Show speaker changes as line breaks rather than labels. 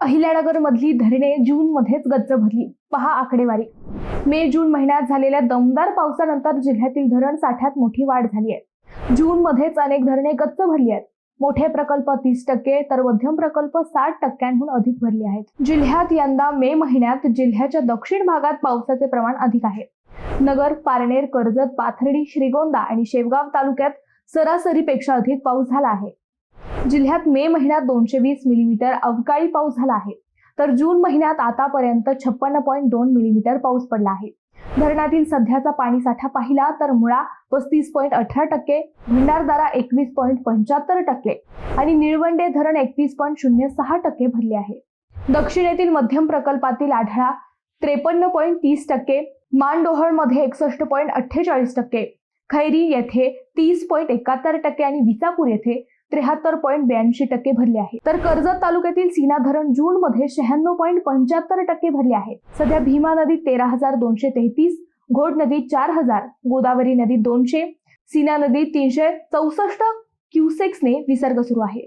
अहिल्यानगर मधली धरणे जून मध्येच गच्च भरली. पहा आकडेवारी. मे जून महिन्यात झालेल्या दमदार पावसानंतर जिल्ह्यातील धरण साठ्यात मोठी वाढ झाली आहे. जून मध्येच अनेक धरणे गच्च भरली आहेत. मोठे प्रकल्प तीस टक्के तर मध्यम प्रकल्प साठ टक्क्यांहून अधिक भरले आहेत. जिल्ह्यात यंदा मे महिन्यात जिल्ह्याच्या दक्षिण भागात पावसाचे प्रमाण अधिक आहे. नगर पारनेर कर्जत पाथर्डी श्रीगोंदा आणि शेवगाव तालुक्यात सरासरीपेक्षा अधिक पाऊस झाला आहे. जिल्ह्यात मे महिन्यात दोनशे वीस मिलीमीटर अवकाळी पाऊस झाला आहे. तर जून महिन्यात आतापर्यंत छप्पन्न पॉईंट दोन मिलीमीटर पाऊस पडला आहे. धरणातील सध्याचा पाणीसाठा पाहिला तर मुळा पस्तीस पॉईंट अठरा टक्के भंडारदारा एकवीस पॉईंट पंच्याहत्तर टक्के आणि निळवंडे धरण एकतीस पॉईंट शून्य सहा टक्के भरले आहे. दक्षिणेतील मध्यम प्रकल्पातील आढळा त्रेपन्न पॉईंट तीस टक्के मानडोहळमध्ये एकसष्ट पॉईंट अठ्ठेचाळीस टक्के खैरी येथे तीस पॉईंट एकाहत्तर टक्के आणि विसापूर येथे त्र्याहत्तर पॉईंट ब्याऐंशी टक्के भरले आहे. तर कर्जत तालुक्यातील सीना धरण जून मध्ये शहाण्णव पॉईंट पंच्याहत्तर टक्के भरले आहे. सध्या भीमा नदी तेरा हजार दोनशे तेहतीस घोड नदी चार हजार गोदावरी नदी दोनशे सीना नदी तीनशे चौसष्ट क्युसेक्सने विसर्ग सुरू आहे.